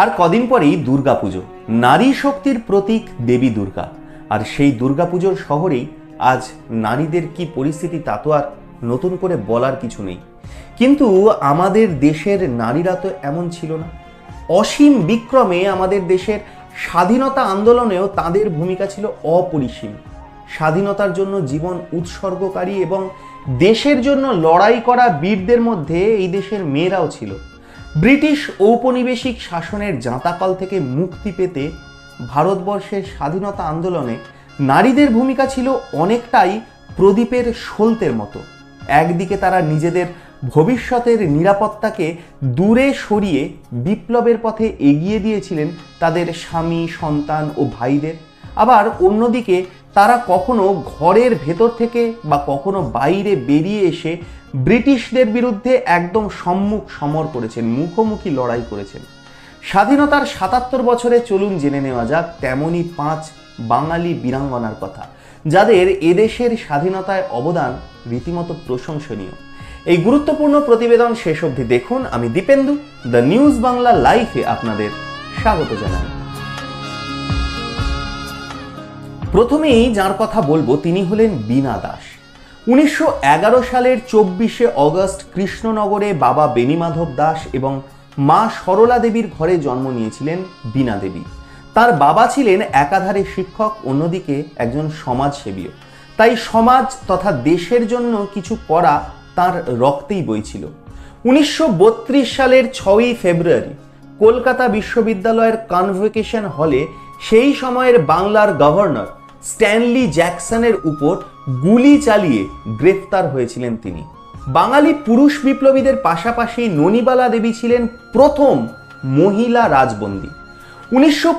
আর কদিন পরেই দুর্গাপুজো। নারী শক্তির প্রতীক দেবী দুর্গা। আর সেই দুর্গাপুজোর শহরেই আজ নারীদের কি পরিস্থিতি তা তো আর নতুন করে বলার কিছু নেই। কিন্তু আমাদের দেশের নারীরা তো এমন ছিল না। অসীম বিক্রমে আমাদের দেশের স্বাধীনতা আন্দোলনেও তাদের ভূমিকা ছিল অপরিসীম। স্বাধীনতার জন্য জীবন উৎসর্গকারী এবং দেশের জন্য লড়াই করা বীরদের মধ্যে এই দেশের মেয়েরাও ছিল। ব্রিটিশ ঔপনিবেশিক শাসনের জাঁতাকল থেকে মুক্তি পেতে ভারতবর্ষের স্বাধীনতা আন্দোলনে নারীদের ভূমিকা ছিল অনেকটাই প্রদীপের সলতের মতো। একদিকে তারা নিজেদের ভবিষ্যতের নিরাপত্তাকে দূরে সরিয়ে বিপ্লবের পথে এগিয়ে দিয়েছিলেন তাদের স্বামী, সন্তান ও ভাইদের। আবার অন্যদিকে তারা কখনো ঘরের ভেতর থেকে বা কখনো বাইরে বেরিয়ে এসে ব্রিটিশদের বিরুদ্ধে একদম সম্মুখ সমর করেছেন, মুখোমুখি লড়াই করেছেন। স্বাধীনতার সাতাত্তর বছরে চলুন জেনে নেওয়া যাক তেমনই পাঁচ বাঙালি বীরাঙ্গনার কথা, যাদের এদেশের স্বাধীনতায় অবদান রীতিমতো প্রশংসনীয়। এই গুরুত্বপূর্ণ প্রতিবেদন শেষ অবধি দেখুন। আমি দীপেন্দু, দ্য নিউজ বাংলা লাইফে আপনাদের স্বাগত জানাই। প্রথমেই যার কথা বলব তিনি হলেন বীণা দাস। উনিশশো এগারো সালের চব্বিশে অগস্ট কৃষ্ণনগরে বাবা বেণীমাধব দাস এবং মা সরলা দেবীর ঘরে জন্ম নিয়েছিলেন বীণা দেবী। তার বাবা ছিলেন একাধারে শিক্ষক, অন্যদিকে একজন সমাজসেবীও তাই সমাজ তথা দেশের জন্য কিছু করা তার রক্তেই বইছিল উনিশশো বত্রিশ সালের ছয়ই ফেব্রুয়ারি কলকাতা বিশ্ববিদ্যালয়ের কনভোকেশন হলে সেই সময়ের বাংলার গভর্নর স্ট্যানলি জ্যাকসনের উপর গুলি চালিয়ে গ্রেফতার হয়েছিলেন তিনি। বাঙালি পুরুষ বিপ্লবীদের পাশাপাশি ননিবালা দেবী ছিলেন প্রথম মহিলা রাজবন্দী। উনিশশো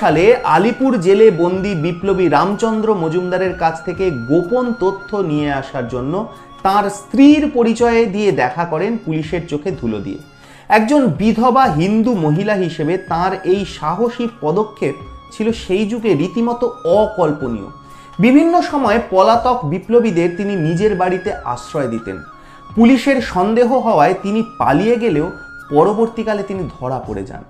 সালে আলিপুর জেলে বন্দি বিপ্লবী রামচন্দ্র মজুমদারের কাছ থেকে গোপন তথ্য নিয়ে আসার জন্য তার স্ত্রীর পরিচয়ে দিয়ে দেখা করেন পুলিশের চোখে ধুলো দিয়ে। একজন বিধবা হিন্দু মহিলা হিসেবে তার এই সাহসী পদক্ষেপ ছিল সেই যুগে রীতিমতো অকল্পনীয়। বিভিন্ন সময়ে পলাতক বিপ্লবীদের তিনি নিজের বাড়িতে আশ্রয় দিতেন। পুলিশের সন্দেহ হওয়ায় তিনি পালিয়ে গেলেও পরবর্তীকালে তিনি ধরা পড়ে যান।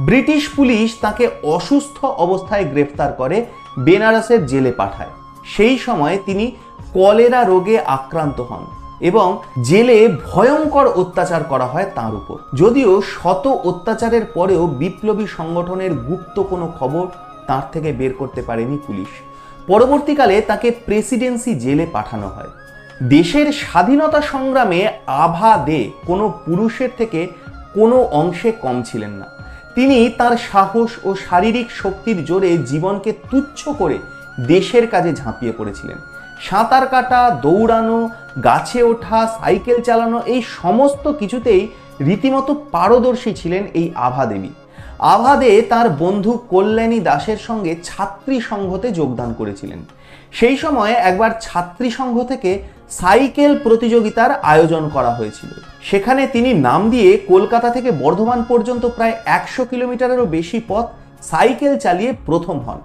ব্রিটিশ পুলিশ তাকে অসুস্থ অবস্থায় গ্রেফতার করে বেনারসের জেলে পাঠায়। সেই সময় তিনি কলেরা রোগে আক্রান্ত হন। এবং জেলে ভয়ঙ্কর অত্যাচার করা হয় তার উপর। যদিও শত অত্যাচারের পরেও বিপ্লবী সংগঠনের গুপ্ত কোনো খবর তার থেকে বের করতে পারেনি পুলিশ। পরবর্তীকালে তাকে প্রেসিডেন্সি জেলে পাঠানো হয়। দেশের স্বাধীনতা সংগ্রামে আভা দে কোনো পুরুষের থেকে কোনো অংশে কম ছিলেন না। তিনি তার সাহস ও শারীরিক শক্তির জোরে জীবনকে তুচ্ছ করে দেশের কাজে ঝাঁপিয়ে পড়েছিলেন। সাঁতার কাটা, দৌড়ানো গাছে ওঠা, সাইকেল চালানো, এই সমস্ত কিছুতেই রীতিমতো পারদর্শী ছিলেন এই আভা দেবী। আভাদে তার বন্ধু কল্যাণী দাসের সঙ্গে ছাত্রী সংঘতে যোগদান করেছিলেন। সেই সময়ে একবার ছাত্রী সংঘ থেকে সাইকেল প্রতিযোগিতার আয়োজন করা হয়েছিল। সেখানে তিনি নাম দিয়ে কলকাতা থেকে বর্ধমান পর্যন্ত প্রায় একশো কিলোমিটারেরও বেশি পথ সাইকেল চালিয়ে প্রথম হন।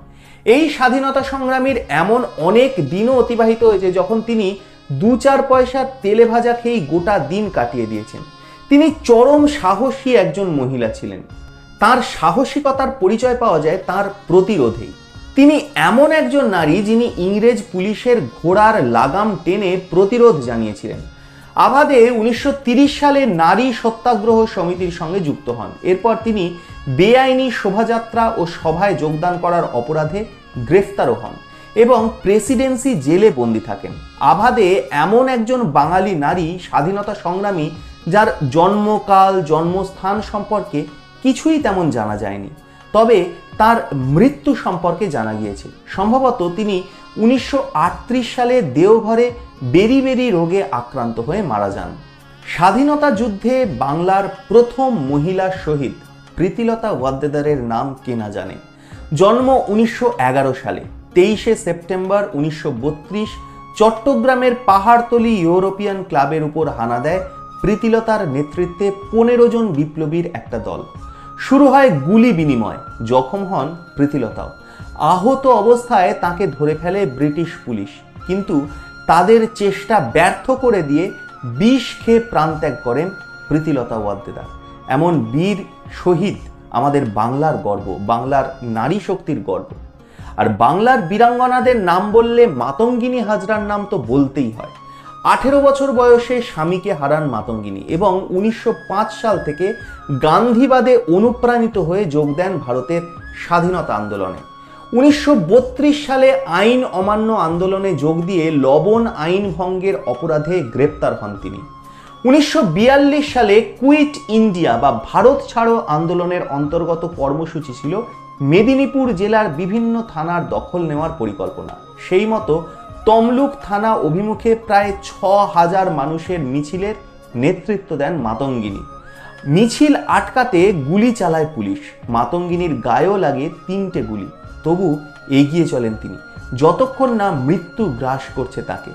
এই স্বাধীনতা সংগ্রামীর এমন অনেক দিনও অতিবাহিত হয়েছে যখন তিনি দু চার পয়সার তেলে ভাজা খেয়েই গোটা দিন কাটিয়ে দিয়েছেন। তিনি চরম সাহসী একজন মহিলা ছিলেন। তার সাহসিকতার পরিচয় পাওয়া যায় তার প্রতিরোধেই। তিনি এমন একজন নারী যিনি ইংরেজ পুলিশের ঘোড়ার লাগাম টেনে প্রতিরোধ জানিয়েছিলেন। আবাদে উনিশশো সালে নারী সত্যাগ্রহ সমিতির সঙ্গে যুক্ত হন। এরপর তিনি বেআইনি শোভাযাত্রা ও সভায় যোগদান করার অপরাধে গ্রেফতারও হন। এবং প্রেসিডেন্সি জেলে বন্দী থাকেন। আভাদে এমন একজন বাঙালি নারী স্বাধীনতা সংগ্রামী, যার জন্মকাল, জন্মস্থান সম্পর্কে কিছুই তেমন জানা যায়নি। তবে তার মৃত্যু সম্পর্কে জানা গিয়েছে। সম্ভবত তিনি উনিশশো আটত্রিশ সালে দেওঘরে বেরি বেরি রোগে আক্রান্ত হয়ে মারা যান। স্বাধীনতা যুদ্ধে বাংলার প্রথম মহিলা শহীদ প্রীতিলতা ওয়াদ্দেদারের নাম কেনা জানে। জন্ম উনিশশো এগারো সালে। তেইশে সেপ্টেম্বর উনিশশো বত্রিশ চট্টগ্রামের পাহাড়তলি ইউরোপিয়ান ক্লাবের উপর হানা দেয় প্রীতিলতার নেতৃত্বে পনেরো জন বিপ্লবীর একটা দল। শুরু হয় গুলি বিনিময়, জখম হন প্রীতিলতাও। আহত অবস্থায় তাকে ধরে ফেলে ব্রিটিশ পুলিশ। কিন্তু তাদের চেষ্টা ব্যর্থ করে দিয়ে বিষ খেয়ে প্রাণত্যাগ করেন প্রীতিলতা ওয়াদ্দেদার এমন বীর শহীদ আমাদের বাংলার গর্ব, বাংলার নারী শক্তির গর্ব। আর বাংলার বীরাঙ্গনাদের নাম বললে মাতঙ্গিনী হাজরার নাম তো বলতেই হয়। আঠেরো বছর বয়সে স্বামীকে হারান মাতঙ্গিনী এবং উনিশশো পাঁচ সাল থেকে গান্ধীবাদে অনুপ্রাণিত হয়ে যোগ দেন ভারতের স্বাধীনতা আন্দোলনে। উনিশশো বত্রিশ সালে আইন অমান্য আন্দোলনে যোগ দিয়ে লবণ আইন ভঙ্গের অপরাধে গ্রেপ্তার হন তিনি। উনিশশো বিয়াল্লিশ সালে কুইট ইন্ডিয়া বা ভারত ছাড়ো আন্দোলনের অন্তর্গত কর্মসূচি ছিল মেদিনীপুর জেলার বিভিন্ন থানার দখল নেওয়ার পরিকল্পনা। সেই মতো তমলুক থানা অভিমুখে প্রায় ছ হাজার মানুষের মিছিলের নেতৃত্ব দেন মাতঙ্গিনী। মিছিল আটকাতে গুলি চালায় পুলিশ। মাতঙ্গিনীর গায়েও লাগে তিনটে গুলি। তবু এগিয়ে চলেন তিনি। যতক্ষণ না মৃত্যু গ্রাস করছে তাকে।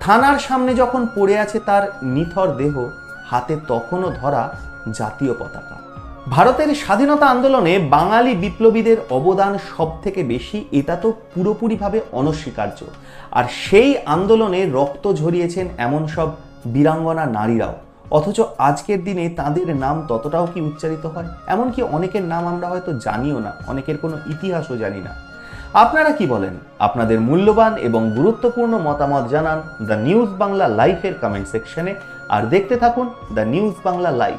থানার সামনে যখন পড়ে আছে তার নিথর দেহ, হাতে তখনও ধরা জাতীয় পতাকা। ভারতের স্বাধীনতা আন্দোলনে বাঙালি বিপ্লবীদের অবদান সব থেকে বেশি, এটা তো পুরোপুরিভাবে অনস্বীকার্য। আর সেই আন্দোলনে রক্ত ঝরিয়েছেন এমন সব বীরাঙ্গনা নারীরাও। অথচ আজকের দিনে তাদের নাম ততটাও কি উচ্চারিত হয়? এমনকি অনেকের নাম আমরা হয়তো জানিও না, অনেকের কোনো ইতিহাসও জানি না। আপনারা কি বলেন? আপনাদের মূল্যবান এবং গুরুত্বপূর্ণ মতামত জানান দ্য নিউজ বাংলা লাইফের কমেন্ট সেকশনে। আর দেখতে থাকুন দ্য নিউজ বাংলা লাইভ